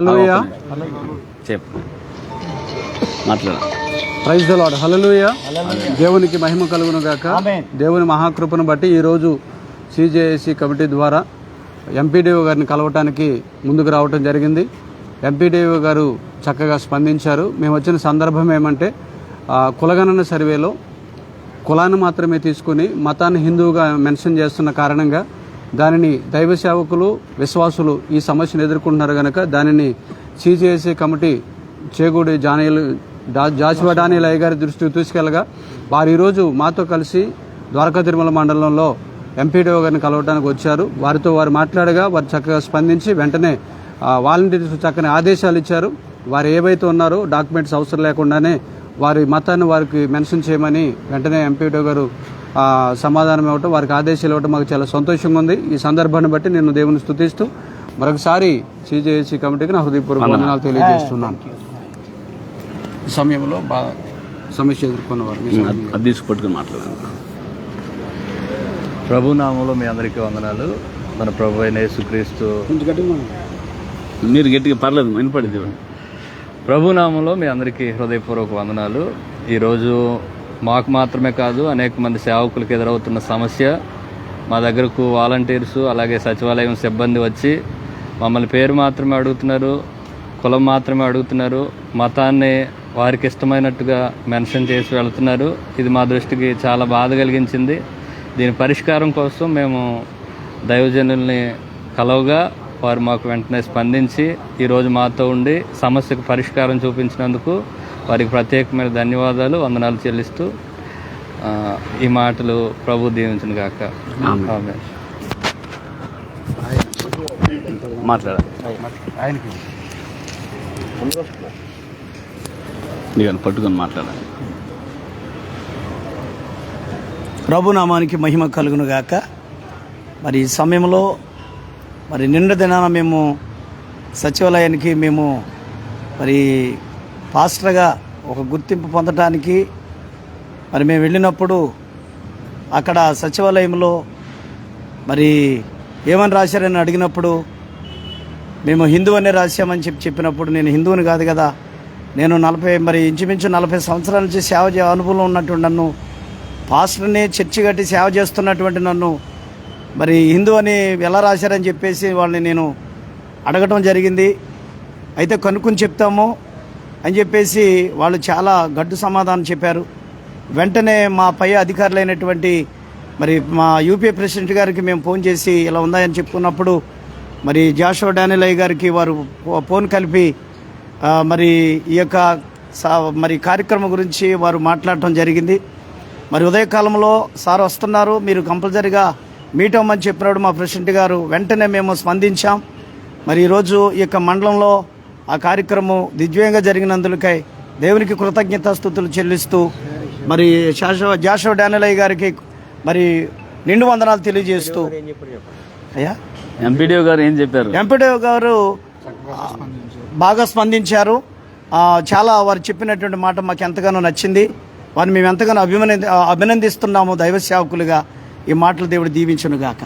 హల్లెలూయా? చెప్పు. మాట్లాడ. ప్రైజ్ దేవునికి మహిమ కలుగును గాక. దేవుని మహాకృపను బట్టి ఈరోజు సిజేఏసి కమిటీ ద్వారా ఎంపీడీఓ గారిని కలవటానికి ముందుకు రావటం జరిగింది. ఎంపీడీఓ గారు చక్కగా స్పందించారు. మేము వచ్చిన సందర్భం ఏమంటే ఆ, కులగణన సర్వేలో కులాన్ని మాత్రమే తీసుకుని మతాన్ని హిందువుగా మెన్షన్ చేస్తున్న కారణంగా దానిని దైవ సేవకులు విశ్వాసులు ఈ సమస్యను ఎదుర్కొంటున్నారు కనుక దానిని సిజిఎస్సి కమిటీ చేగూడి జానయ్యలు డా- జాషువా డానియల్ అయ్య గారి దృష్టికి తీసుకెళ్ళగా వారు ఈరోజు మాతో కలిసి ద్వారకా తిరుమల మండలంలో ఎంపీడీఓ గారిని కలవడానికి వచ్చారు. వారితో వారు మాట్లాడగా వారు చక్కగా స్పందించి వెంటనే వాలంటీర్స్ చక్కని ఆదేశాలు ఇచ్చారు. వారు ఏవైతే ఉన్నారో డాక్యుమెంట్స్ అవసరం లేకుండానే వారి మతాన్ని వారికి మెన్షన్ చేయమని వెంటనే ఎంపీడీఓ గారు సమాధానం ఇవ్వటం వారికి ఆదేశాలు ఇవ్వటం మాకు చాలా సంతోషంగా ఉంది. ఈ సందర్భాన్ని బట్టి నేను దేవుని స్తుతిస్తూ మరొకసారి సిజేఏసీ కమిటీకి నా హృదయపూర్వక వందనాలు. తెలియజేస్తున్నాను. ఈ సమయంలో బాగా సమస్య తీసుకుపట్టుకుని మాట్లాడాను ప్రభు నామంలో మీ అందరికీ వందనాలు. మన ప్రభు అయిన యేసుక్రీస్తు. మీరు గట్టిగా పర్లేదు వినపడింది ప్రభు నామంలో మీ అందరికీ హృదయపూర్వక వందనాలు. ఈరోజు మాకు మాత్రమే కాదు అనేక మంది సేవకులకు ఎదురవుతున్న సమస్య. మా దగ్గరకు వాలంటీర్స్ అలాగే సచివాలయం సిబ్బంది వచ్చి మమ్మల్ని పేరు మాత్రమే అడుగుతున్నారు కులం మాత్రమే అడుగుతున్నారు మతాన్ని వారికి ఇష్టమైనట్టుగా మెన్షన్ చేసి వెళ్తున్నారు. ఇది మా దృష్టికి చాలా బాధ కలిగించింది. దీని పరిష్కారం కోసం మేము దైవజనుల్ని కలవగా వారు మాకు వెంటనే స్పందించి ఈరోజు మాతో ఉండి సమస్యకు పరిష్కారం చూపించినందుకు వారికి ప్రత్యేకమైన ధన్యవాదాలు వందనాలు చెల్లిస్తూ ఆ, ఈ మాటలు ప్రభు దీవించిన గాక. ఆమేన్. మాట్లాడ ఆయనకి. నీకు పట్టుకొని మాట్లాడాలి. ప్రభునామానికి మహిమ కలుగును గాక. మరి ఈ సమయంలో మరి నిండు దినాన మేము సచివాలయానికి మేము మరి పాస్టర్గా ఒక గుర్తింపు పొందటానికి మరి మేము వెళ్ళినప్పుడు అక్కడ సచివాలయంలో మరి ఏమని రాశారని అడిగినప్పుడు మేము హిందూ అనే రాశామని చెప్పి చెప్పినప్పుడు నేను హిందువుని కాదు కదా నేను నలభై మరి ఇంచుమించు నలభై సంవత్సరాల నుంచి సేవ చే అనుభవం ఉన్నటువంటి నన్ను పాస్టర్ని చర్చి కట్టి సేవ చేస్తున్నటువంటి నన్ను మరి హిందూ అని ఎలా రాశారని చెప్పేసి వాళ్ళని నేను అడగటం జరిగింది. అయితే కనుక్కొని చెప్తాము అని చెప్పేసి వాళ్ళు చాలా గడ్డు సమాధానం చెప్పారు. వెంటనే మా పై అధికారులైనటువంటి మరి మా యూపీఏ ప్రెసిడెంట్ గారికి మేము ఫోన్ చేసి ఇలా ఉందాయని చెప్పుకున్నప్పుడు మరి జాషో డానిలయ్య గారికి వారు ఫోన్ కలిపి మరి ఈ యొక్క సా- మరి కార్యక్రమం గురించి వారు మాట్లాడటం జరిగింది. మరి ఉదయకాలంలో సార్ వస్తున్నారు మీరు కంపల్సరీగా మీట్ అవ్వమని చెప్పినప్పుడు మా ప్రెసిడెంట్ గారు వెంటనే మేము స్పందించాం. మరి ఈరోజు ఈ యొక్క మండలంలో ఆ కార్యక్రమం దిగ్విజయంగా జరిగినందులకై దేవునికి కృతజ్ఞతాస్థుతులు చెల్లిస్తూ మరి శాశ్వ జాషవ డానిలయ్య గారికి మరి నిండు వందనాలు తెలియజేస్తూ. అయ్యా? ఎంపీడీఓ గారు ఏం చెప్పారు? ఎంపీడీ గారు బాగా స్పందించారు. ఆ, చాలా వారు చెప్పినటువంటి మాట మాకు ఎంతగానో నచ్చింది. వారిని మేము ఎంతగానో అభినంది అభినందిస్తున్నాము దైవ సేవకులుగా. ఈ మాటలు దేవుడు దీవించును గాక.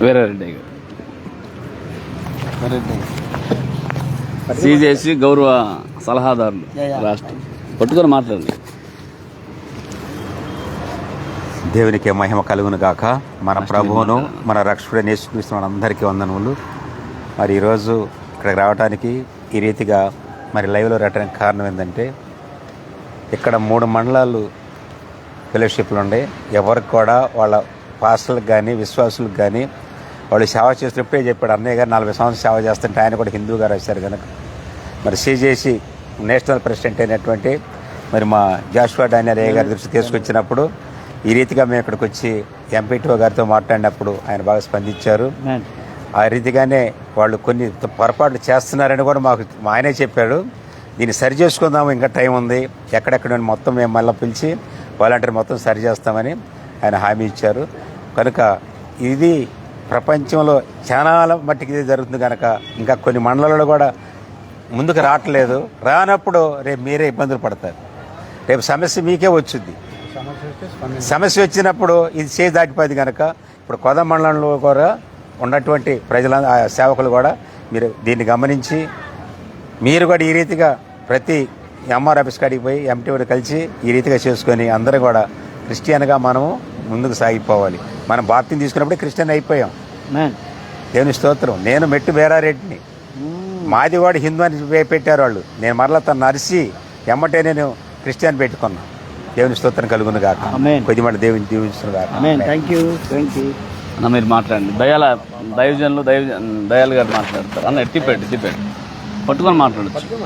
వేరే రెడ్డి గారు. సిజేసి గౌరవ సలహాదారులు రాష్ట్రం. పట్టుకొని మాట్లాడండి. దేవునికి మహిమ కలుగును గాక. మన ప్రభువును మన రక్షకుడు నేర్చుకృష్ణ అందరికీ వందనములు. మరి ఈరోజు ఇక్కడికి రావడానికి ఈ రీతిగా మరి లైవ్లో రావడానికి కారణం ఏంటంటే ఇక్కడ మూడు మండలాలు ఫెలోషిప్లు ఉండే. ఎవరికి కూడా వాళ్ళ పాస్టర్లకు కానీ విశ్వాసులకు కానీ వాళ్ళు సేవ చేస్తున్నప్పుడే చెప్పాడు. అన్నయ్య గారు నలభై సంవత్సరాలు సేవ చేస్తుంటే ఆయన కూడా హిందువు గారు వచ్చారు కనుక. మరి సిజేసి నేషనల్ ప్రెసిడెంట్ అయినటువంటి మరి మా జాషువా డానియల్ అయ్య గారి దృష్టి తీసుకొచ్చినప్పుడు ఈ రీతిగా మేము ఇక్కడికి వచ్చి ఎంపీటీఓ గారితో మాట్లాడినప్పుడు ఆయన బాగా స్పందించారు. ఆ రీతిగానే వాళ్ళు కొన్ని పొరపాట్లు చేస్తున్నారని కూడా మాకు మా ఆయనే చెప్పాడు. దీన్ని సరి చేసుకుందాము ఇంకా టైం ఉంది. ఎక్కడెక్కడ మొత్తం మేము మళ్ళీ పిలిచి వాలంటీర్ మొత్తం సరి చేస్తామని ఆయన హామీ ఇచ్చారు. కనుక ఇది ప్రపంచంలో చాలా మట్టికి జరుగుతుంది కనుక ఇంకా కొన్ని మండలాల్లో కూడా ముందుకు రావట్లేదు. రానప్పుడు రేపు మీరే ఇబ్బందులు పడతారు. రేపు సమస్య మీకే వచ్చుద్ది సమస్య వచ్చినప్పుడు ఇది చేసి దాటిపోయింది కనుక ఇప్పుడు కొద మండలంలో కూడా ఉన్నటువంటి ప్రజల ఆ సేవకులు కూడా మీరు దీన్ని గమనించి మీరు కూడా ఈ రీతిగా ప్రతి ఎంఆర్ ఆఫీస్ కాడికి పోయి ఎంటీఓని కలిసి ఈ రీతిగా చేసుకొని అందరూ కూడా క్రిస్టియన్గా మనము ముందుకు సాగిపోవాలి. మనం బాప్తిని తీసుకున్నప్పుడే క్రిస్టియన్ అయిపోయాం. దేవుని స్తోత్రం. నేను మెట్టు బేరారెడ్డిని. మాది వాడు హిందూ అని పెట్టారు వాళ్ళు. నేను మరలా తను నరిసి ఎమ్మటే నేను క్రిస్టియన్ పెట్టుకున్నా. దేవుని స్తోత్రం కలుగును కాక ఆమేన్. కొద్దిమంది దేవుని దీవించును కాక థ్యాంక్ యూ థ్యాంక్ యూ అన్న మీరు మాట్లాడండి. దయాల దైవజనులు దైవ దయాల్ గారు మాట్లాడతారు. అన్న ఎత్తిపెట్టు ఎత్తిపెట్టు పట్టుకొని మాట్లాడచ్చు.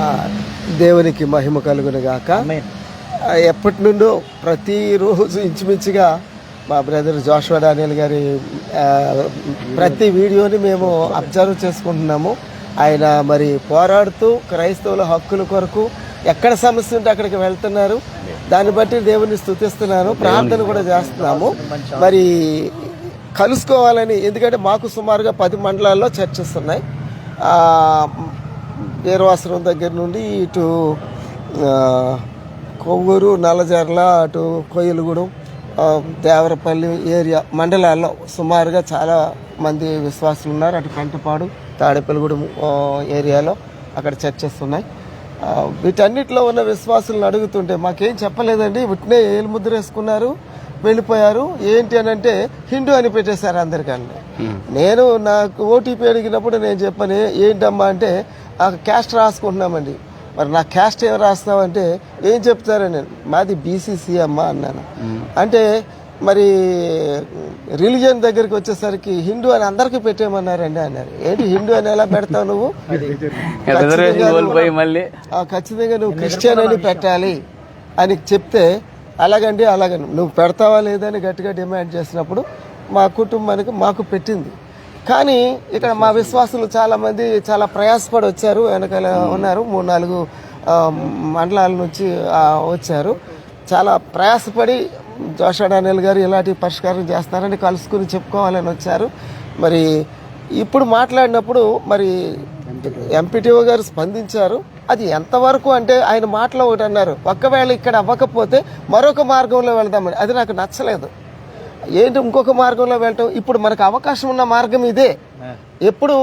ఆ, దేవునికి మహిమ కలుగును గాక. ఎప్పటి నుండో ప్రతిరోజు ఇంచుమించుగా మా బ్రదర్ జోషువా డానియల్ గారి ప్రతి వీడియోని మేము అబ్జర్వ్ చేసుకుంటున్నాము. ఆయన మరి పోరాడుతూ క్రైస్తవుల హక్కుల కొరకు ఎక్కడ సమస్య ఉంటే అక్కడికి వెళ్తున్నారు. దాన్ని బట్టి దేవుని స్తుతిస్తున్నాను ప్రార్థన కూడా చేస్తున్నాము. మరి కలుసుకోవాలని ఎందుకంటే మాకు సుమారుగా పది మండలాల్లో చర్చస్ ఉన్నాయి. వీరవాసరం దగ్గర నుండి ఇటు కొవ్వూరు నల్లజర్ల అటు కొయ్యలగూడెం ఆ, దేవరపల్లి ఏరియా మండలాల్లో సుమారుగా చాలా మంది విశ్వాసులు ఉన్నారు అటు కంటపాడు తాడేపల్లిగూడెం ఏరియాలో అక్కడ చర్చస్ ఉన్నాయి. వీటన్నిటిలో ఉన్న విశ్వాసులను అడుగుతుంటే మాకేం చెప్పలేదండి. ఉట్నే ఏలు ముద్ర వేసుకున్నారు వెళ్ళిపోయారు. ఏంటి అని అంటే హిందూ అని పెట్టేశారు అందరికన్నా. నేను నాకు ఓటీపీ అడిగినప్పుడు నేను చెప్పని ఏంటమ్మా? అంటే ఆ క్యాస్ట్ రాసుకుంటున్నామండి. మరి నా క్యాస్ట్ ఏం రాస్తామంటే ఏం చెప్తారని నేను? మాది బీసీసీ అమ్మా అన్నాను. అంటే మరి రిలీజియన్ దగ్గరికి వచ్చేసరికి హిందూ అని అందరికీ పెట్టేయమన్నారండి అన్నారు. ఏంటి హిందూ అని ఎలా పెడతావు నువ్వు? ఖచ్చితంగా నువ్వు క్రిస్టియన్ అని పెట్టాలి అని చెప్తే అలాగండి అలాగని. నువ్వు పెడతావా లేదని గట్టిగా డిమాండ్ చేసినప్పుడు మా కుటుంబానికి మాకు పెట్టింది. కానీ ఇక్కడ మా విశ్వాసులు చాలామంది చాలా ప్రయాసపడి వచ్చారు. వెనకాల ఉన్నారు. మూడు నాలుగు మండలాల నుంచి వచ్చారు. చాలా ప్రయాసపడి జోషా డానియల్ గారు ఇలాంటి పరిష్కారం చేస్తారని కలుసుకుని చెప్పుకోవాలని వచ్చారు. మరి ఇప్పుడు మాట్లాడినప్పుడు మరి ఎంపీటీఓ గారు స్పందించారు. అది ఎంతవరకు అంటే ఆయన మాటలో ఒకటి అన్నారు. ఒకవేళ ఇక్కడ అవ్వకపోతే మరొక మార్గంలో వెళ్దామని. అది నాకు నచ్చలేదు. ఏంటి ఇంకొక మార్గంలో వెళ్ళటం? ఇప్పుడు మనకు అవకాశం ఉన్న మార్గం ఇదే. ఎప్పుడు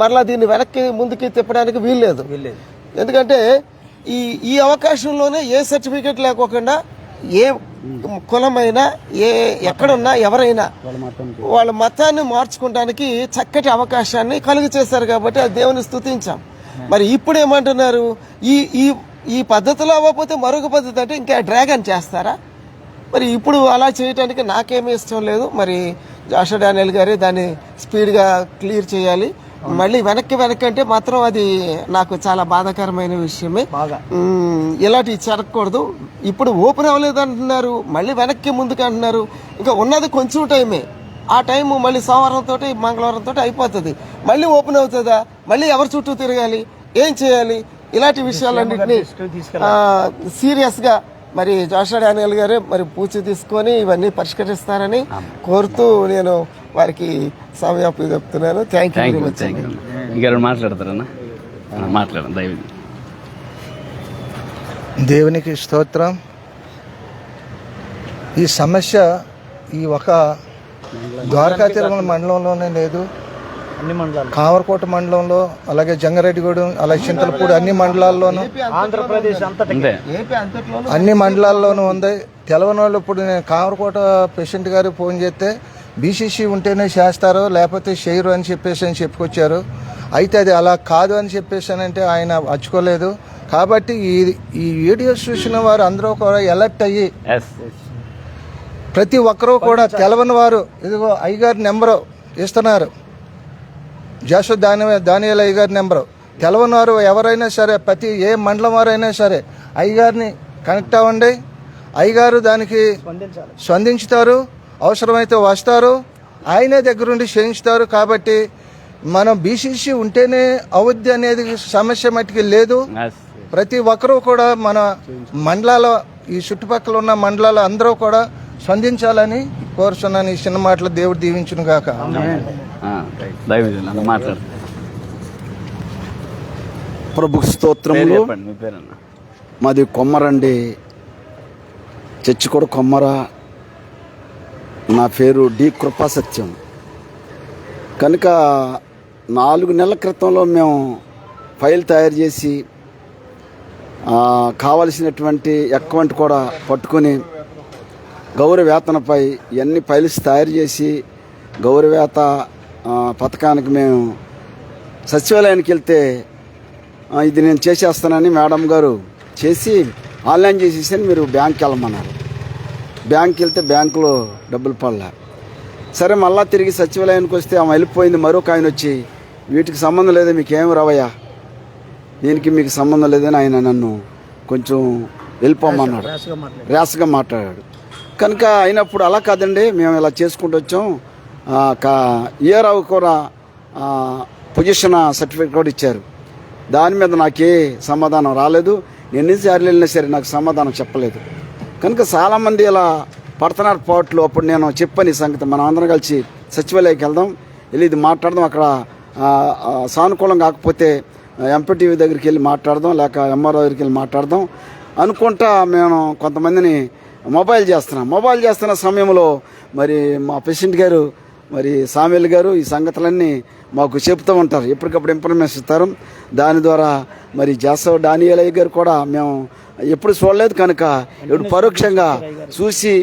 మరలా దీన్ని వెనక్కి ముందుకి తిప్పడానికి వీల్లేదు. ఎందుకంటే ఈ ఈ అవకాశంలోనే ఏ సర్టిఫికెట్ లేకోకుండా ఏ కులమైనా ఏ ఎక్కడున్నా ఎవరైనా వాళ్ళ మతాన్ని మార్చుకోవడానికి చక్కటి అవకాశాన్ని కలుగు చేశారు కాబట్టి అది దేవుని స్తుతించాం మరి ఇప్పుడు ఏమంటున్నారు? ఈ ఈ ఈ పద్ధతిలో అవ్వకపోతే మరొక పద్ధతి అంటే ఇంకా డ్రాగన్ చేస్తారా? మరి ఇప్పుడు అలా చేయటానికి నాకేమీ ఇష్టం లేదు. మరి జాషా డానియల్ గారే దాన్ని స్పీడ్గా క్లియర్ చేయాలి. మళ్ళీ వెనక్కి వెనక్కి అంటే మాత్రం అది నాకు చాలా బాధాకరమైన విషయమే. ఇలాంటివి జరగకూడదు. ఇప్పుడు ఓపెన్ అవ్వలేదు అంటున్నారు. మళ్ళీ వెనక్కి ముందుకు అంటున్నారు. ఇంకా ఉన్నది కొంచెం టైమే. ఆ టైం మళ్ళీ సోమవారం తోటి మంగళవారం తోటి అయిపోతుంది. మళ్ళీ ఓపెన్ అవుతుందా? మళ్ళీ ఎవరి చుట్టూ తిరగాలి? ఏం చేయాలి? ఇలాంటి విషయాలన్నింటినీ సీరియస్గా మరి జోషా డానియల్ గారే మరి పూచి తీసుకొని ఇవన్నీ పరిష్కరిస్తారని కోరుతూ నేను వారికి సమయాపు చెప్తున్నాను. Thank you thank very you much thank you ఇంకా ఎవరు మాట్లాడతారన్నా? మాట్లాడండి దైవ దేవునికి స్తోత్రం. ఈ సమస్య ఈ ఒక ద్వారకా తిరుమల మండలంలోనే లేదు. అన్ని మండలాలు. కామరకోట మండలంలో అలాగే జంగారెడ్డిగూడెం అలాగే చింతలపూడి అన్ని మండలాల్లోనూ ఆంధ్రప్రదేశ్ అంతటి అన్ని మండలాల్లోనూ ఉంది. తెలవని వాళ్ళు ఇప్పుడు నేను కామరకోట పేషెంట్ గారికి ఫోన్ చేస్తే బీసీసీ ఉంటేనే చేస్తారు లేకపోతే చేయరు అని చెప్పేసి అని చెప్పుకొచ్చారు. అయితే అది అలా కాదు అని చెప్పేసానంటే ఆయన అచ్చుకోలేదు. కాబట్టి ఈ ఈ వీడియోస్ చూసిన వారు అందరూ కూడా ఎలర్ట్ అయ్యి ప్రతి ఒక్కరూ కూడా తెలవని వారు ఇదిగో అయ్యగారి నెంబరు ఇస్తున్నారు. జాషు దాని దానియాల అయ్యగారి నెంబరు. తెలవని వారు ఎవరైనా సరే ప్రతి ఏ మండలం వారైనా సరే అయ్యగారిని కనెక్ట్ అవ్వండి. అయ్యగారు దానికి స్పందించుతారు అవసరమైతే వస్తారు. ఆయనే దగ్గరుండి చేయించుతారు కాబట్టి మనం బీసీసీ ఉంటేనే అవుద్ది అనేది సమస్య మట్టుకి లేదు. ప్రతి ఒక్కరూ కూడా మన మండలాల ఈ చుట్టుపక్కల ఉన్న మండలాల అందరూ కూడా స్పందించాలని కోరుచున్నాను ఈ చిన్న మాటలు దేవుడు దీవించును గాక. మాట్లాడు ప్రభు స్తోత్రములు. పేరన్నా. మాది కొమ్మరండి. చర్చి కూడా కొమ్మర. నా పేరు డి కృపా సత్యం కనుక నాలుగు నెలల క్రితంలో మేము ఫైల్ తయారు చేసి ఆ, కావలసినటువంటి అకౌంట్ కూడా పట్టుకొని గౌరవేతనపై ఇవన్నీ ఫైల్స్ తయారు చేసి గౌరవేత పథకానికి మేము సచివాలయానికి వెళ్తే ఇది నేను చేసేస్తానని మేడం గారు చేసి ఆన్లైన్ చేసేసి మీరు బ్యాంక్కి వెళ్ళమన్నారు. బ్యాంక్కి వెళ్తే బ్యాంకులో డబ్బులు పడలే. సరే మళ్ళా తిరిగి సచివాలయానికి వస్తే ఆమె వెళ్ళిపోయింది మరొక ఆయన వచ్చి వీటికి సంబంధం లేదు? మీకు ఏమి రావయ్యా? దీనికి మీకు సంబంధం లేదని ఆయన నన్ను కొంచెం వెళ్ళిపోమన్నాడు. ర్యాస్గా మాట్లాడాడు. కనుక అయినప్పుడు అలా కాదండి మేము ఇలా చేసుకుంటూ వచ్చాం. ఆ, కా- కూడా పొజిషన్ సర్టిఫికేట్ కూడా ఇచ్చారు. దాని మీద నాకే సమాధానం రాలేదు. నేను ఎన్నిసార్లు వెళ్ళినా సరే నాకు సమాధానం చెప్పలేదు. కనుక చాలామంది ఇలా పడుతున్నారు పాటలు అప్పుడు నేను చెప్పని సంగతి మనం అందరం కలిసి సచివాలయకి వెళ్దాం వెళ్ళి ఇది మాట్లాడదాం అక్కడ సానుకూలం కాకపోతే ఎంపీటీవీ దగ్గరికి వెళ్ళి మాట్లాడదాం లేక ఎంఆర్ఓ దగ్గరికి వెళ్ళి మాట్లాడదాం అనుకుంటా మేము కొంతమందిని మొబైల్ చేస్తున్నాం. మొబైల్ చేస్తున్న సమయంలో మరి మా పేషెంట్ గారు మరి సామ్యుల్ గారు ఈ సంగతులన్నీ మాకు చెప్తూ ఉంటారు. ఎప్పటికప్పుడు ఇన్ఫర్మేషన్ ఇస్తారు. దాని ద్వారా మరి జాసవ్ డానియలయ్య గారు కూడా మేము ఎప్పుడు చూడలేదు కనుక ఇప్పుడు పరోక్షంగా చూసి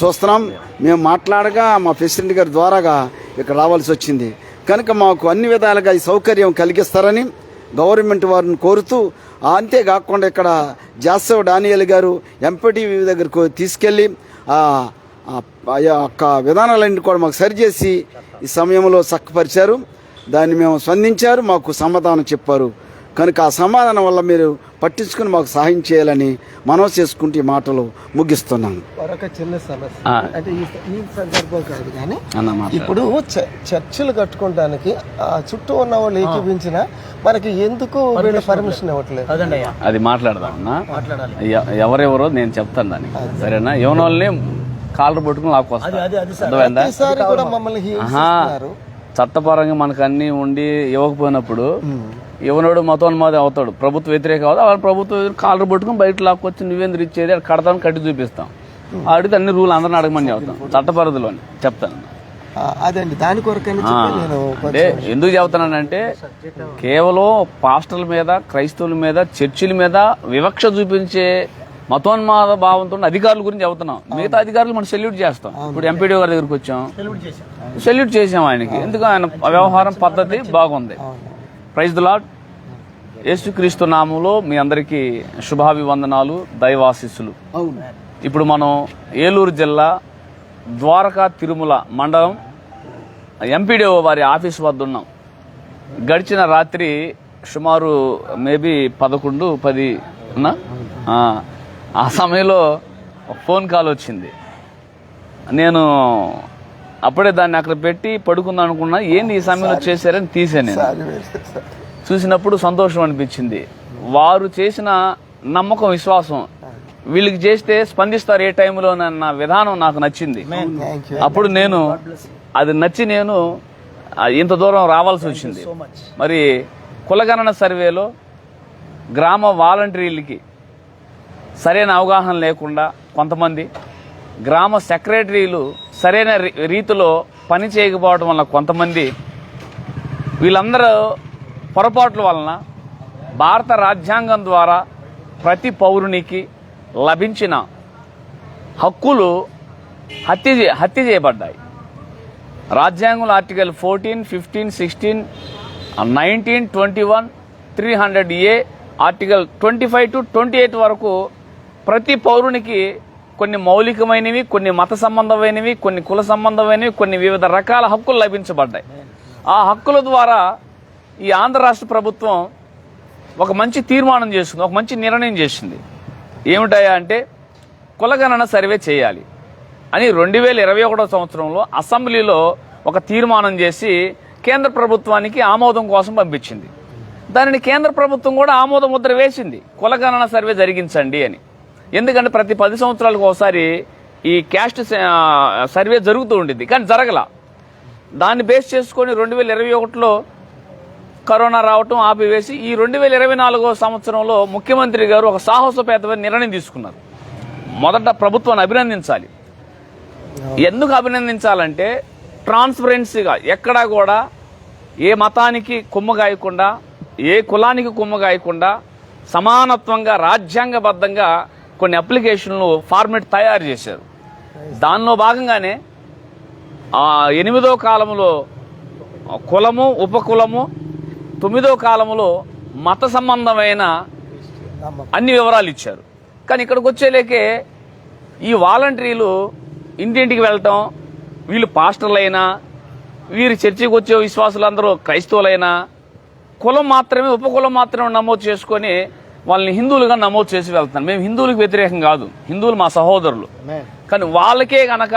చూస్తున్నాం. మేము మాట్లాడగా మా ప్రెసిడెంట్ గారి ద్వారాగా ఇక్కడ రావాల్సి వచ్చింది. కనుక మాకు అన్ని విధాలుగా ఈ సౌకర్యం కలిగిస్తారని గవర్నమెంట్ వారిని కోరుతూ అంతేకాకుండా ఇక్కడ జాసవ్ డానియల్ గారు ఎంపీటీవీ దగ్గరకు తీసుకెళ్ళి యొక్క విధానాలన్నీ కూడా మాకు సరిచేసి ఈ సమయంలో చక్కపరిచారు. దాన్ని మేము స్పందించారు మాకు సమాధానం చెప్పారు. కనుక ఆ సమాధానం వల్ల మీరు పట్టించుకుని మాకు సహాయం చేయాలని మనవి చేసుకుంటూ ఈ మాటలు ముగిస్తున్నాను. మరొక చిన్న సమస్య. ఆ. అంటే ఈ ఈ సందర్భం కాదు కానీ అన్న మాట్లాడు. ఇప్పుడు చ- చర్చిలు కట్టుకోవడానికి ఆ చుట్టూ ఉన్న వాళ్ళు ఏకీపించిన మనకి ఎందుకు పర్మిషన్ ఇవ్వట్లేదు. అది మాట్లాడదాం అన్న ఎ- ఎవరెవరో నేను చెప్తాను దానికి. సరేనా? ఎవరి కాలర్ పట్టుకుని లాక్కొస్తా. అర్థమైందా? ఈసారి కూడా మమ్మల్ని ఆహా. హింసిస్తున్నారు చట్టపరంగా మనకు అన్ని ఉండి ఇవ్వకపోయినప్పుడు ఇవ్వనోడు మతోన్మాది అవుతాడు. ప్రభుత్వ వ్యతిరేక అవుతాడు. వాళ్ళ ప్రభుత్వ కాలర్ పట్టుకుని బయట లాక్కొచ్చి నువ్వేంద్ర ఇచ్చేది అక్కడ కడతాను కట్టి చూపిస్తాం. అడిగితే అన్ని రూల్ అందరిని అడగమని చెప్తాం చట్టపరిధిలోని చెప్తాను. ఆ, అదండి. దాని కొరకని ఆ, చెప్పి నేను అంటే ఎందుకు చెబుతున్నానంటే కేవలం పాస్టర్ల మీద క్రైస్తవుల మీద చర్చిల మీద వివక్ష చూపించే మతోన్మాద భావంతో అధికారుల గురించి చెబుతున్నాం. మిగతా అధికారులు మనం సెల్యూట్ చేస్తాం. ఇప్పుడు ఎంపీడీ గారి దగ్గరికి వచ్చాం. సెల్యూట్ చేసాం ఆయనకి. ఎందుకు ఆయన వ్యవహారం పద్ధతి బాగుంది. ప్రైజ్ ద లాడ్ యేసుక్రీస్తు నామంలో మీ అందరికీ శుభాభివందనాలు దైవాశిస్సులు. ఇప్పుడు మనం ఏలూరు జిల్లా ద్వారకా తిరుమల మండలం ఎంపీడీఓ వారి ఆఫీస్ వద్ద ఉన్నాం. గడిచిన రాత్రి సుమారు మేబీ పదకొండు పది ఉన్నా? ఆ, ఆ సమయంలో ఒక ఫోన్ కాల్ వచ్చింది. నేను అప్పుడే దాన్ని అక్కడ పెట్టి పడుకుందాం అనుకున్నా ఏంది ఈ సమయంలో చేశారని తీసాను నేను. చూసినప్పుడు సంతోషం అనిపించింది. వారు చేసిన నమ్మకం విశ్వాసం వీళ్ళకి చేస్తే స్పందిస్తారు ఏ టైంలో అన్న విధానం నాకు నచ్చింది. అప్పుడు నేను అది నచ్చి నేను ఇంత దూరం రావాల్సి వచ్చింది. మరి కులగణన సర్వేలో గ్రామ వాలంటీర్లకి సరైన అవగాహన లేకుండా కొంతమంది గ్రామ సెక్రటరీలు సరైన రీ- రీతిలో పని చేయకపోవడం వల్ల కొంతమంది వీళ్ళందరూ పొరపాట్ల వలన భారత రాజ్యాంగం ద్వారా ప్రతి పౌరునికి లభించిన హక్కులు హత్య హత్య చేయబడ్డాయి. రాజ్యాంగంలో article fourteen fifteen sixteen nineteen twenty one three hundred A article twenty five to twenty eight వరకు ప్రతి పౌరునికి కొన్ని మౌలికమైనవి కొన్ని మత సంబంధమైనవి కొన్ని కుల సంబంధమైనవి కొన్ని వివిధ రకాల హక్కులు లభించబడ్డాయి. ఆ హక్కుల ద్వారా ఈ ఆంధ్ర రాష్ట్ర ప్రభుత్వం ఒక మంచి తీర్మానం చేసింది ఒక మంచి నిర్ణయం చేసింది. ఏమిటయా అంటే కులగణన సర్వే చేయాలి అని రెండు వేల ఇరవై ఒకటో సంవత్సరంలో అసెంబ్లీలో ఒక తీర్మానం చేసి కేంద్ర ప్రభుత్వానికి ఆమోదం కోసం పంపించింది. దానిని కేంద్ర ప్రభుత్వం కూడా ఆమోద ముద్ర వేసింది కులగణన సర్వే జరిగించండి అని. ఎందుకంటే ప్రతి పది సంవత్సరాలకు ఒకసారి ఈ క్యాస్ట్ సర్వే జరుగుతూ ఉండింది కానీ జరగల. దాన్ని బేస్ చేసుకొని రెండు వేల ఇరవై ఒకటిలో కరోనా రావటం ఆపివేసి ఈ రెండు వేల ఇరవై నాలుగో సంవత్సరంలో ముఖ్యమంత్రి గారు ఒక సాహసోపేతమైన నిర్ణయం తీసుకున్నారు. మొదట ప్రభుత్వాన్ని అభినందించాలి. ఎందుకు అభినందించాలంటే ట్రాన్స్పరెన్సీగా ఎక్కడా కూడా ఏ మతానికి కుమ్మగాయకుండా ఏ కులానికి కుమ్మగాయకుండా సమానత్వంగా రాజ్యాంగబద్ధంగా కొన్ని అప్లికేషన్లు ఫార్మెట్ తయారు చేశారు. దానిలో భాగంగానే ఆ ఎనిమిదో కాలంలో కులము ఉపకులము తొమ్మిదో కాలంలో మత సంబంధమైన అన్ని వివరాలు ఇచ్చారు. కానీ ఇక్కడికి వచ్చేలేకే ఈ వాలంటీర్లు ఇంటింటికి వెళ్ళటం వీళ్ళు పాస్టర్లైనా వీరు చర్చికి వచ్చే విశ్వాసులందరూ క్రైస్తవులైనా కులం మాత్రమే ఉపకులం మాత్రమే నమోదు చేసుకొని వాళ్ళని హిందువులుగా నమోదు చేసి వెళ్తున్నారు మేము హిందువులకు వ్యతిరేకం కాదు. హిందువులు మా సహోదరులు. కానీ వాళ్ళకే గనక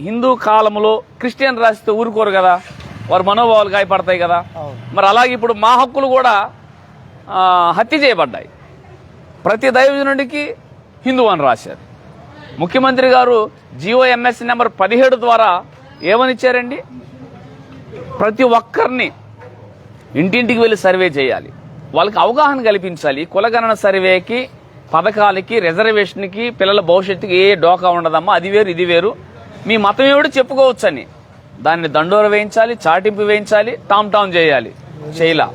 హిందూ కాలంలో క్రిస్టియన్ రాస్తే ఊరుకోరు కదా? వారి మనోభావాలు గాయపడతాయి కదా? మరి అలాగే ఇప్పుడు మా హక్కులు కూడా హత్య చేయబడ్డాయి. ప్రతి దైవజనుడికి హిందూ అని రాశారు. ముఖ్యమంత్రి గారు జియో ఎంఎస్ నెంబర్ పదిహేడు ద్వారా ఏమని ఇచ్చారండి ప్రతి ఒక్కరిని ఇంటింటికి వెళ్ళి సర్వే చేయాలి. వాళ్ళకి అవగాహన కల్పించాలి. కులగణన సర్వేకి పథకాలకి రిజర్వేషన్కి పిల్లల భవిష్యత్తుకి ఏ డోకా ఉండదమ్మా? అది వేరు ఇది వేరు. మీ మతం ఏమిటి చెప్పుకోవచ్చని. దాన్ని దండోర వేయించాలి చాటింపు వేయించాలి టామ్ టామ్ చేయాలి. చేయాల.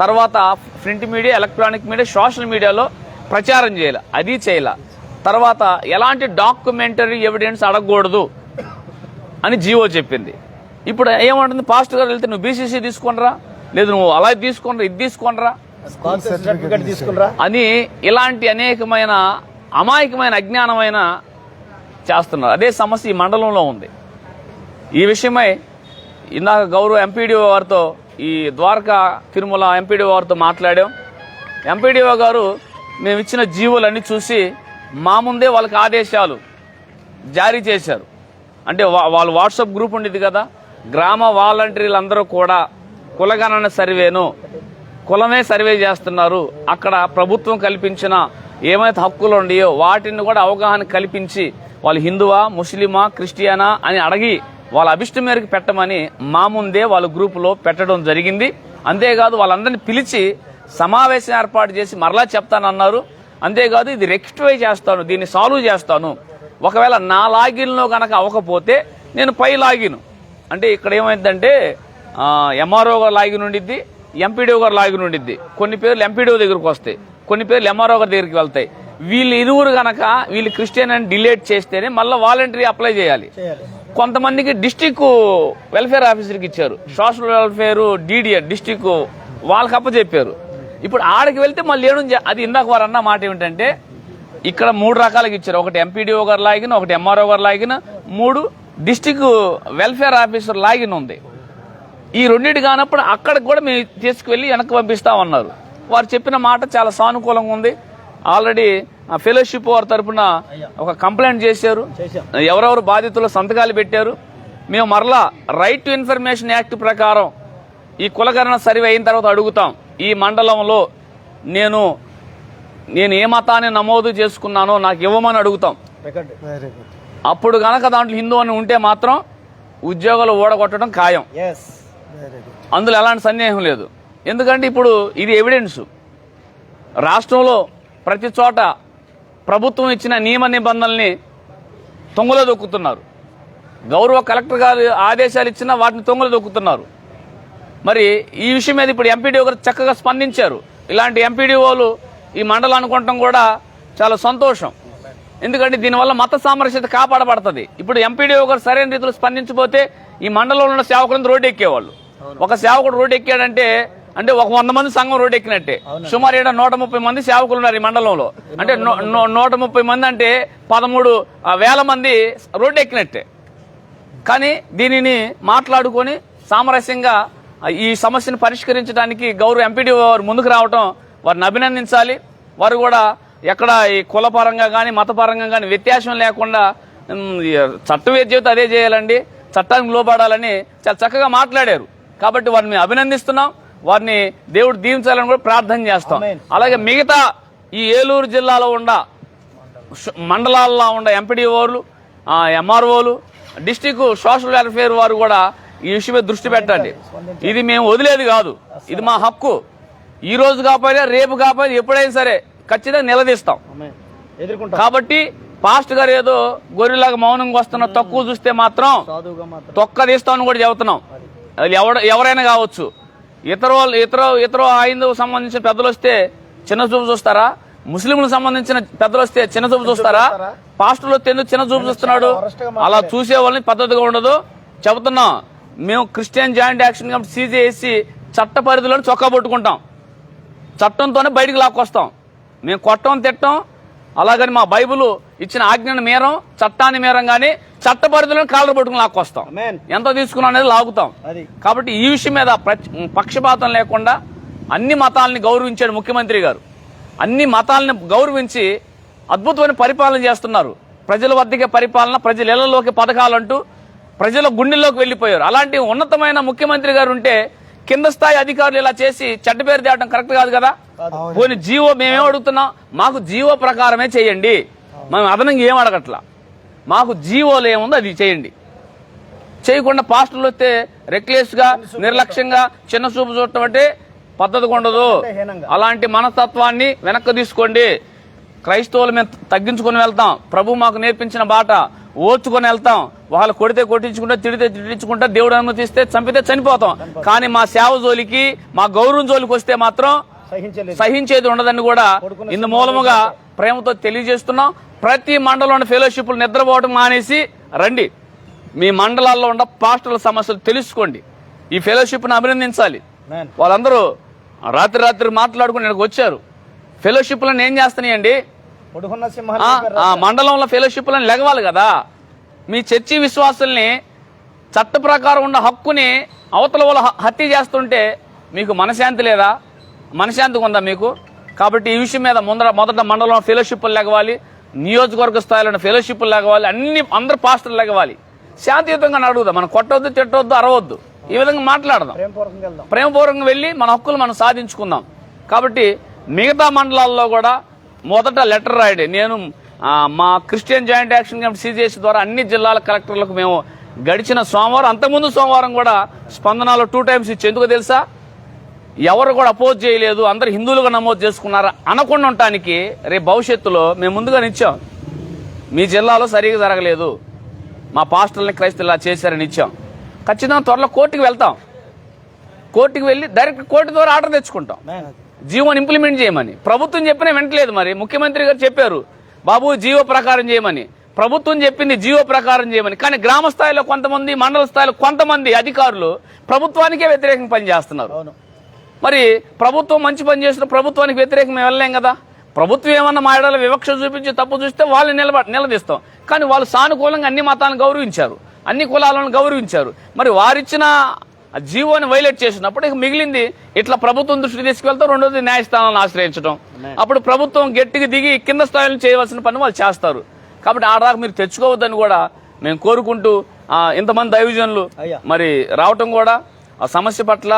తర్వాత print media electronic media social మీడియాలో ప్రచారం చేయాలి. అది చేయాల. తర్వాత ఎలాంటి డాక్యుమెంటరీ ఎవిడెన్స్ అడగకూడదు అని జీవో చెప్పింది. ఇప్పుడు ఏమంటుంది? పాస్ట్ గారు వెళ్తే నువ్వు బీసీసీ తీసుకొనరా? లేదు నువ్వు అలా తీసుకొనరా ఇది తీసుకొనరా? సర్టిఫికెట్ తీసుకురా అని ఇలాంటి అనేకమైన అమాయకమైన అజ్ఞానమైన చేస్తున్నారు. అదే సమస్య ఈ మండలంలో ఉంది. ఈ విషయమై ఇందాక గౌరవ ఎంపీడీఓ వారితో ఈ ద్వారకా తిరుమల ఎంపీడీఓ వారితో మాట్లాడాం. ఎంపీడీఓ గారు మేము ఇచ్చిన జీవులన్నీ చూసి మా ముందే వాళ్ళకి ఆదేశాలు జారీ చేశారు. అంటే వా- వాళ్ళు వాట్సాప్ గ్రూప్ ఉండేది కదా. గ్రామ వాలంటీర్లు అందరూ కూడా కులగణన సర్వేను కులమే సర్వే చేస్తున్నారు. అక్కడ ప్రభుత్వం కల్పించిన ఏమైతే హక్కులు ఉన్నాయో వాటిని కూడా అవగాహన కల్పించి వాళ్ళు హిందువా ముస్లిమా క్రిస్టియానా అని అడిగి వాళ్ళ అభిష్టం మేరకు పెట్టమని మా ముందే వాళ్ళ గ్రూపులో పెట్టడం జరిగింది. అంతేకాదు వాళ్ళందరినీ పిలిచి సమావేశం ఏర్పాటు చేసి మరలా చెప్తానన్నారు. అంతేకాదు ఇది రెక్టిఫై చేస్తాను దీన్ని సాల్వ్ చేస్తాను. ఒకవేళ నా లాగిన్లో కనుక అవ్వకపోతే నేను పై లాగిన్. అంటే ఇక్కడ ఏమైందంటే ఎంఆర్ఓ లాగిన్ ఉండిద్ది ఎంపీడీఓ గారు లాగిన్ ఉండిద్ది. కొన్ని పేర్లు ఎంపీడీఓ దగ్గరకు వస్తాయి. కొన్ని పేర్లు ఎంఆర్ఓ గారి దగ్గరికి వెళ్తాయి. వీళ్ళు ఇరువురు గనక వీళ్ళు క్రిస్టియన్ అని డిలేట్ చేస్తేనే మళ్ళీ వాలంటరీ అప్లై చేయాలి. కొంతమందికి డిస్టిక్ వెల్ఫేర్ ఆఫీసర్కి ఇచ్చారు. సోషల్ వెల్ఫేర్ డీడీఏ డిస్టిక్ వాళ్ళకి అప్పచెప్పారు. ఇప్పుడు ఆడికి వెళ్తే మళ్ళీ ఏడు అది ఇందాక వారు అన్న మాట ఏమిటంటే ఇక్కడ మూడు రకాలుగా ఇచ్చారు. ఒకటి ఎంపీడీఓ గారు లాగిన్ ఒకటి ఎంఆర్ఓ గారు లాగిన్ మూడు డిస్టిక్ వెల్ఫేర్ ఆఫీసర్ లాగిన్ ఉంది. ఈ రెండింటి కానప్పుడు అక్కడికి కూడా మేము తీసుకువెళ్ళి వెనక్కి పంపిస్తామన్నారు. వారు చెప్పిన మాట చాలా సానుకూలంగా ఉంది. ఆల్రెడీ ఫెలోషిప్ వారి తరపున ఒక కంప్లైంట్ చేశారు. ఎవరెవరు బాధితులు సంతకాలు పెట్టారు. మేము మరలా రైట్ టు ఇన్ఫర్మేషన్ యాక్ట్ ప్రకారం ఈ కులగణన సర్వే అయిన తర్వాత అడుగుతాం. ఈ మండలంలో నేను నేను ఏ మతాన్ని నమోదు చేసుకున్నానో నాకు ఇవ్వమని అడుగుతాం. వెరీ గుడ్ అప్పుడు గనక దాంట్లో హిందూ అని ఉంటే మాత్రం ఉద్యోగాలు ఓడగొట్టడం ఖాయం. అందులో ఎలాంటి సందేహం లేదు. ఎందుకంటే ఇప్పుడు ఇది ఎవిడెన్స్ రాష్ట్రంలో ప్రతి చోట ప్రభుత్వం ఇచ్చిన నియమ నిబంధనల్ని తొంగలో దొక్కుతున్నారు. గౌరవ కలెక్టర్ గారు ఆదేశాలు ఇచ్చినా వాటిని తొంగలో దొక్కుతున్నారు. మరి ఈ విషయం మీద ఇప్పుడు ఎంపీడీఓ గారు చక్కగా స్పందించారు. ఇలాంటి ఎంపీడీఓలు ఈ మండలం అనుకోవటం కూడా చాలా సంతోషం. ఎందుకంటే దీనివల్ల మత సామరస్యత కాపాడబడుతుంది. ఇప్పుడు ఎంపీడీఓ గారు సరైన రీతిలో స్పందించబోతే ఈ మండలంలో ఉన్న సేవకులను రోడ్డు ఎక్కేవాళ్ళు. ఒక సేవకుడు రోడ్డు ఎక్కాడంటే అంటే ఒక వంద మంది సంఘం రోడ్డు ఎక్కినట్టే సుమారు ఏడా నూట ముప్పై మంది సేవకులు ఉన్నారు ఈ మండలంలో. అంటే నూట ముప్పై మంది? అంటే పదమూడు వేల మంది రోడ్డు ఎక్కినట్టే కానీ దీనిని మాట్లాడుకొని సామరస్యంగా ఈ సమస్యను పరిష్కరించడానికి గౌరవ ఎంపీడీ వారు ముందుకు రావటం వారిని అభినందించాలి. వారు కూడా ఎక్కడ ఈ కులపరంగా కానీ మతపరంగా కానీ వ్యత్యాసం లేకుండా ఉమ్, ఈ చట్టం ఏది చెబితే అదే చేయాలండి. చట్టానికి లోబడాలని చాలా చక్కగా మాట్లాడారు. కాబట్టి వారిని అభినందిస్తున్నాం. వారిని దేవుడు దీవించాలని కూడా ప్రార్థన చేస్తాం. అలాగే మిగతా ఈ ఏలూరు జిల్లాలో ఉన్న మండలాల్లో ఉన్న ఎంపీడీఓలు ఎంఆర్ఓలు డిస్టిక్ సోషల్ వెల్ఫేర్ వారు కూడా ఈ విషయమే దృష్టి పెట్టండి. ఇది మేము వదిలేది కాదు. ఇది మా హక్కు. ఈ రోజు కాకపోయినా రేపు కాకపోయినా ఎప్పుడైనా సరే ఖచ్చితంగా నిలదీస్తాం. కాబట్టి పాస్ట్ గారు ఏదో గొర్రెలాగా మౌనంగా వస్తున్న తక్కువ చూస్తే మాత్రం తొక్క తీస్తామని కూడా చెబుతున్నాం. అది ఎవడ ఎవరైనా కావచ్చు. ఇతర వాళ్ళు ఇతర ఇతర హైందవ సంబంధించిన పెద్దలు వస్తే చిన్న చూపు చూస్తారా? ముస్లింలకు సంబంధించిన పెద్దలు వస్తే చిన్న చూపు చూస్తారా? పాస్టర్లు వస్తే ఎందుకు చిన్న చూపు చూస్తున్నాడు? అలా చూసే వాళ్ళని పద్ధతిగా ఉండదు. చెబుతున్నాం మేము Christian joint action committee CJC చట్ట పరిధిలో చొక్కా పట్టుకుంటాం. చట్టంతోనే బయటికి లాక్కొస్తాం. మేము కొట్టం తిట్టం అలాగని మా బైబుల్ ఇచ్చిన ఆజ్ఞను మేరం చట్టాన్ని మేరం గాని చట్ట పరిధిలో కాళ్ళ పట్టుకుని లాక్కొస్తాం. ఎంత తీసుకున్నాం అనేది లాగుతాం. కాబట్టి ఈ విషయం మీద పక్షపాతం లేకుండా అన్ని మతాలని గౌరవించాడు ముఖ్యమంత్రి గారు. అన్ని మతాలని గౌరవించి అద్భుతమైన పరిపాలన చేస్తున్నారు. ప్రజల వద్దకే పరిపాలన ప్రజల ఇళ్ళలోకి పథకాలంటూ ప్రజల గుండెల్లోకి వెళ్ళిపోయారు అలాంటి ఉన్నతమైన ముఖ్యమంత్రి గారు ఉంటే కింద స్థాయి అధికారులు ఇలా చేసి చెడ్డ పేరు తేవడం కరెక్ట్ కాదు కదా? పోనీ జీవో మేమేం అడుగుతున్నాం? మాకు జీవో ప్రకారమే చేయండి. మేము అదనంగా ఏం అడగట్లా. మాకు జీవోలు ఏముందో అది చేయండి. చేయకుండా పాస్టర్లు వస్తే రెక్లెస్గా నిర్లక్ష్యంగా చిన్న చూపు చూడటం అంటే పద్ధతిగా ఉండదు అలాంటి మనస్తత్వాన్ని వెనక్కి తీసుకోండి. క్రైస్తవులు మేము తగ్గించుకొని వెళ్తాం. ప్రభు మాకు నేర్పించిన బాట. ఓర్చుకొని వెళ్తాం. వాళ్ళు కొడితే కొట్టించుకుంటే తిడితే తిట్టించుకుంటే దేవుడు అనుమతిస్తే చంపితే చనిపోతాం. కానీ మా సేవ జోలికి మా గౌరవం జోలికి వస్తే మాత్రం సహించేది ఉండదని కూడా ఇందు మూలముగా ప్రేమతో తెలియజేస్తున్నాం. ప్రతి మండలంలో ఫెలోషిప్లు నిద్రపోవడం మానేసి రండి. మీ మండలాల్లో ఉన్న పాస్టర్ల సమస్యలు తెలుసుకోండి. ఈ ఫెలోషిప్ను అభినందించాలి. వాళ్ళందరూ రాత్రి రాత్రి మాట్లాడుకుని ఇక్కడికి వచ్చారు. ఫెలోషిప్లను ఏం చేస్తున్నాయండి? ఆ, ఆ మండలంలో ఫెలోషిప్లను లెగవాలి కదా. మీ చర్చి విశ్వాసుల్ని చట్ట ప్రకారం ఉన్న హక్కుని అవతల వాళ్ళ హ- హత్య చేస్తుంటే మీకు మనశాంతి లేదా? మనశాంతి ఉందా మీకు? కాబట్టి ఈ విషయం మీద ముందర మొదట మండలంలో ఫెలోషిప్లు లెగవాలి నియోజకవర్గ స్థాయిలో ఫెలోషిప్లు లెగవాలి అన్ని అందరు పాస్టర్లు లెగవాలి. శాంతియుతంగా అడుగుదాం మనం కొట్టవద్దు తిట్టవద్దు అరవద్దు. ఈ విధంగా మాట్లాడదాం. ప్రేమపూర్వకంగా వెళ్ళి మన హక్కులు మనం సాధించుకుందాం. కాబట్టి మిగతా మండలాల్లో కూడా మొదట లెటర్ రాయడే. నేను మా Christian joint action committee CGS ద్వారా అన్ని జిల్లాల కలెక్టర్లకు మేము గడిచిన సోమవారం అంతకుముందు సోమవారం కూడా స్పందనలో టూ టైమ్స్ ఇచ్చి ఎందుకు తెలుసా? ఎవరు కూడా అపోజ్ చేయలేదు అందరు హిందువులుగా నమోదు చేసుకున్నారు అనకుండా ఉండటానికి రేపు భవిష్యత్తులో మేము ముందుగా ఇచ్చాం మీ జిల్లాలో సరిగా జరగలేదు. మా పాస్టర్ని క్రైస్తవులు ఇలా చేశారని ఇచ్చాం. ఖచ్చితంగా త్వరలో కోర్టుకి వెళ్తాం. కోర్టుకి వెళ్ళి డైరెక్ట్ కోర్టు ద్వారా ఆర్డర్ తెచ్చుకుంటాం. జీవోని ఇంప్లిమెంట్ చేయమని. ప్రభుత్వం చెప్పినా వింటలేదు మరి. ముఖ్యమంత్రి గారు చెప్పారు బాబు జీవో ప్రకారం చేయమని. ప్రభుత్వం చెప్పింది జీవో ప్రకారం చేయమని. కానీ గ్రామ స్థాయిలో కొంతమంది మండల స్థాయిలో కొంతమంది అధికారులు ప్రభుత్వానికే వ్యతిరేకంగా పనిచేస్తున్నారు. మరి ప్రభుత్వం మంచి పని చేసిన ప్రభుత్వానికి వ్యతిరేకంగా మేము వెళ్ళలేం కదా. ప్రభుత్వం ఏమన్నా మా ఎడల వివక్ష చూపించి తప్పు చూస్తే వాళ్ళని నిలబ నిలదీస్తాం. కానీ వాళ్ళు సానుకూలంగా అన్ని మతాలను గౌరవించారు. అన్ని కులాలను గౌరవించారు. మరి వారిచ్చిన ఆ జీవోని వైలేట్ చేసినప్పుడు ఇక మిగిలింది ఇట్లా ప్రభుత్వం దృష్టికి తీసుకెళ్తాం రెండోది న్యాయస్థానాలను ఆశ్రయించడం. అప్పుడు ప్రభుత్వం గట్టిగా దిగి కింద స్థాయిలో చేయవలసిన పని వాళ్ళు చేస్తారు. కాబట్టి ఆడదాకా మీరు తెచ్చుకోవద్దని కూడా మేము కోరుకుంటూ ఆ, ఇంతమంది దైవజనులు మరి రావటం కూడా ఆ సమస్య పట్ల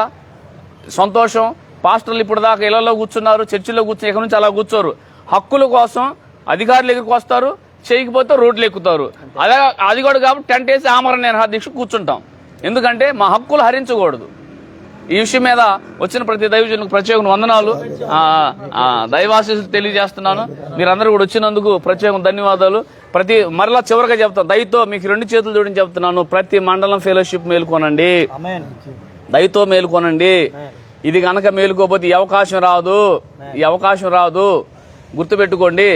సంతోషం. పాస్టర్లు ఇప్పుడు దాకా ఇళ్ళలో కూర్చున్నారు చర్చిలో కూర్చుని ఇక్కడ నుంచి అలా కూర్చోరు. హక్కుల కోసం అధికారులు దగ్గరికి వస్తారు చేయకపోతే రోడ్లు ఎక్కుతారు. అదే అది కూడా కాబట్టి టెంట్ వేసి ఆమరణ దీక్ష కూర్చుంటాం. ఎందుకంటే మా హక్కులు హరించకూడదు. ఈ విషయం మీద వచ్చిన ప్రతి దైవజనులకు ప్రత్యేక వందనాలు. దైవాశీస్సులు తెలియజేస్తున్నాను. మీరందరూ కూడా వచ్చినందుకు ప్రత్యేక ధన్యవాదాలు. ప్రతి మరలా చివరిగా చెప్తాను. దయతో మీకు రెండు చేతులు జోడించి చెప్తున్నాను. ప్రతి మండలం ఫెలోషిప్ మేలుకోనండి. దయతో మేలుకోనండి. ఇది గనక మేలుకోకపోతే ఈ అవకాశం రాదు. ఈ అవకాశం రాదు. గుర్తుపెట్టుకోండి.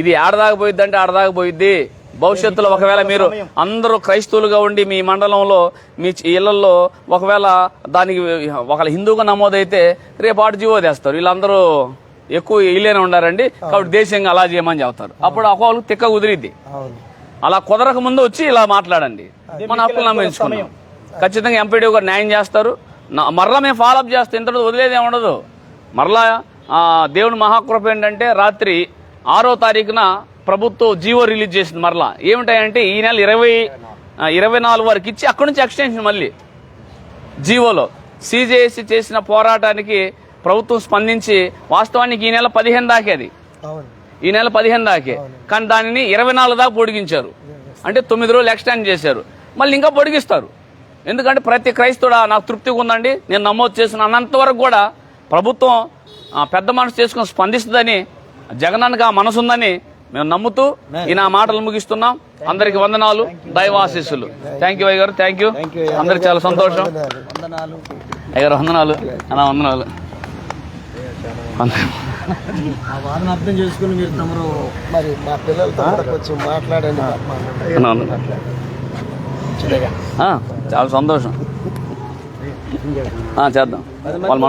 ఇది ఆడదాకపోయిద్ది అంటే ఆడదాకపోయిద్ది భవిష్యత్తులో ఒకవేళ మీరు అందరూ క్రైస్తవులుగా ఉండి మీ మండలంలో మీ ఇళ్ళలో ఒకవేళ దానికి ఒకవేళ హిందూగా నమోదైతే రేపు ఆడు జీవో తెస్తారు. వీళ్ళందరూ ఎక్కువ ఇల్లేనే ఉండారండి. కాబట్టి దేశంగా అలా చేయమని చెప్తారు. అప్పుడు ఒకళ్ళు తిక్క కుదిరిద్ది. అలా కుదరక ముందు వచ్చి ఇలా మాట్లాడండి. మన హక్కులు నమ్మించుకున్నాం ఖచ్చితంగా ఎంపీడీ గారు న్యాయం చేస్తారు. మరలా మేము ఫాలోఅప్ చేస్తాం ఇంత వదిలేదే ఉండదు. మరలా దేవుని మహాకృప ఏంటంటే రాత్రి ఆరో తారీఖున ప్రభుత్వం జీవో రిలీజ్ చేసింది మరలా. ఏమిటాయంటే ఈ నెల ఇరవై ఇరవై నాలుగు వరకు ఇచ్చి అక్కడి నుంచి ఎక్స్టెన్షన్ మళ్ళీ. జీవోలో. సీజేఏసీ చేసిన పోరాటానికి ప్రభుత్వం స్పందించి వాస్తవానికి ఈ నెల పదిహేను దాకే అది. ఈ నెల పదిహేను దాకే. కానీ దానిని ఇరవై నాలుగు దాకా పొడిగించారు. అంటే తొమ్మిది రోజులు ఎక్స్టెండ్ చేశారు. మళ్ళీ ఇంకా పొడిగిస్తారు. ఎందుకంటే ప్రతి క్రైస్తవుడా నాకు తృప్తిగా ఉందండి. నేను నమోదు చేసిన అన్నంత వరకు కూడా ప్రభుత్వం పెద్ద మనసు చేసుకుని స్పందిస్తుందని జగనన్నగా మనసు ఉందని మేము నమ్ముతూ ఈ నా మాటలు ముగిస్తున్నాం. అందరికి వందనాలు. దైవాశీస్సులు. థ్యాంక్ యూ అయ్య గారు. థ్యాంక్ యూ అందరికి చాలా సంతోషం. అయ్యారు వందనాలు. అలా వందనాలు. అర్థం చేసుకుని మీరు తమరు మరి మా పిల్లలతో కొంచెం మాట్లాడండి. చాలా సంతోషం. ఆ, చేద్దాం.